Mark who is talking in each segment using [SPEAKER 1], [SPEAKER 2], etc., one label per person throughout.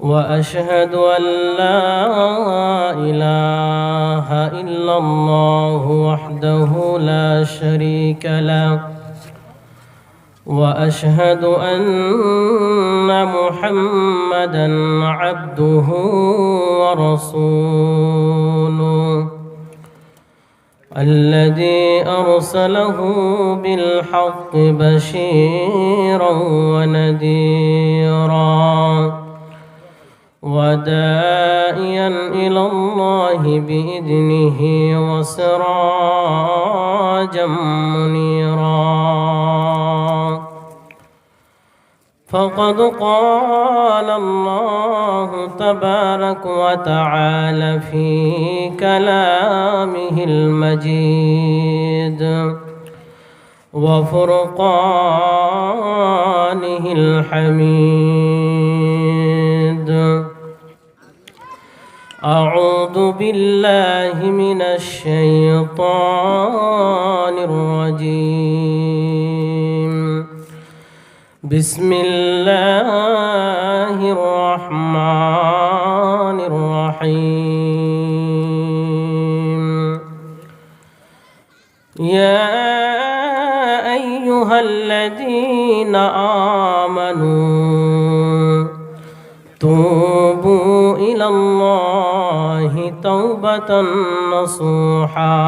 [SPEAKER 1] وأشهد أن لا إله إلا الله وحده لا شريك له وأشهد أن محمدا عبده ورسوله الذي أرسله بالحق بشيرا ونذيرا. ودائيا إلى الله بإذنه وسراجا منيرا. فقد قال الله تبارك وتعالى في كلامه المجيد وفرقانه الحميد. أعوذ بالله من الشيطان الرجيم. بسم الله الرحمن الرحيم. يا أيها الذين آمنوا توبوا إلى الله توبة نصوحا.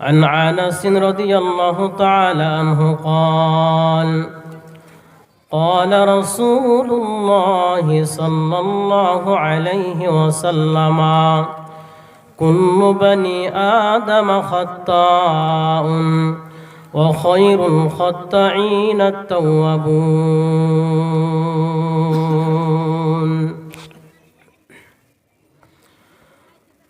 [SPEAKER 1] عن انس رضي الله تعالى عنه قال قال رسول الله صلى الله عليه وسلم كل بني آدم خطاء وخير الخطائين التوابون.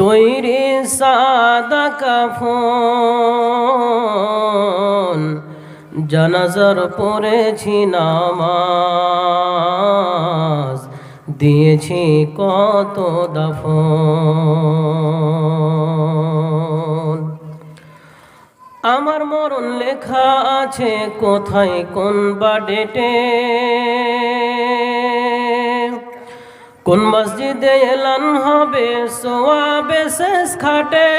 [SPEAKER 1] তৈরি সাদা কাফন। জানাজার পড়েছি নামাজ, দিয়েছি কত দাফন। আমার মরণ লেখা আছে, কোথায় কোন বা ডেটে? কোন মসজিদে এলান হবে? সোয়াবে শেষ খাটে।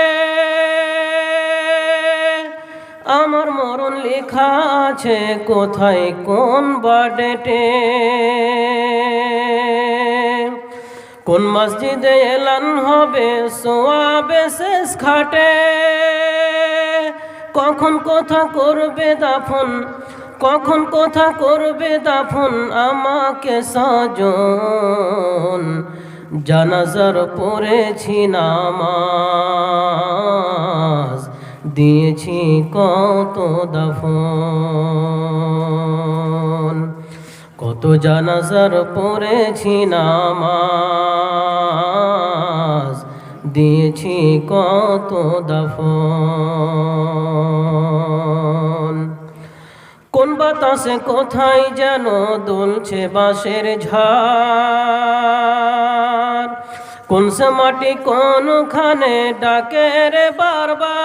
[SPEAKER 1] আমার মরণ লেখা আছে, কোথায় কোন বা ডেটে কোন মসজিদে এলান হবে? সোয়াবে শেষ খাটে। কখন কথা করবে দাফন? কখন কথা করবে দাফন আমাকে সাজন? জানাজার পড়েছি নামাজ, দিয়েছি কত দাফন? কত জানাজার পড়েছি নামাজ, দিয়েছি কত দাফন? কোন বাতাসে কোথায় যেন দুলছে বাঁশের ঝাড়? কোন সে মাটি কোনখানে ডাকে রে বারবার?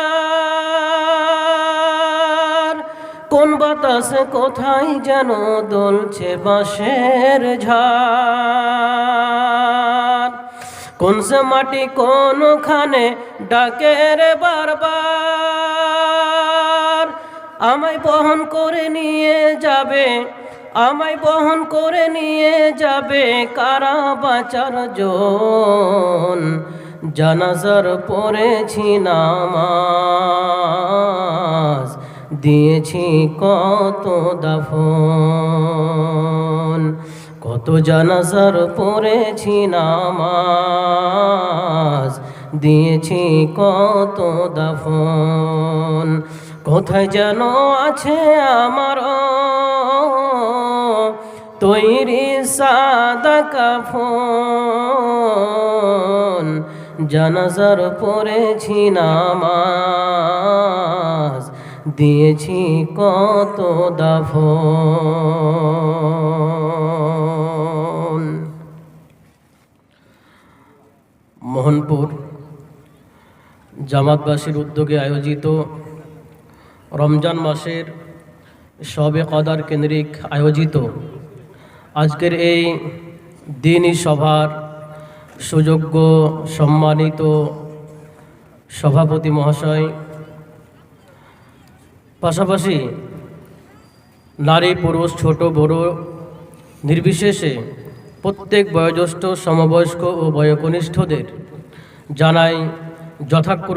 [SPEAKER 1] কোন বাতাসে কোথায় যেন দুলছে বাঁশের ঝাড়? কোন সে মাটি কোনখানে ডাকে রে বারবার? আমায় বহন করে নিয়ে যাবে, আমায় বহন করে নিয়ে যাবে কারা বাচার জন? জানাজার পড়েছি নামাজ, দিয়েছি কত দাফন? কত জানাজার পড়েছি নামাজ, দিয়েছি কত দাফন? কোথায় যেন আছে আমার তৈরি সাদা কাফন। জানাজার পড়েছি নামাজ, দিয়েছি কত দাফন। মোহনপুর জামাতবাসীর উদ্যোগে আয়োজিত রমজান মাসের সবে কদার কেন্দ্রিক আয়োজিত। আজকের এই দিনই সভার সুযোগ্য সম্মানিত সভাপতি মহাশয়। পাশাপাশি নারী, পুরুষ, ছোট, বড়, নির্বিশেষে প্রত্যেক বয়োজ্যেষ্ঠ, সমবয়স্ক ও বয়োকনিষ্ঠদের জানাই যথাক্রমে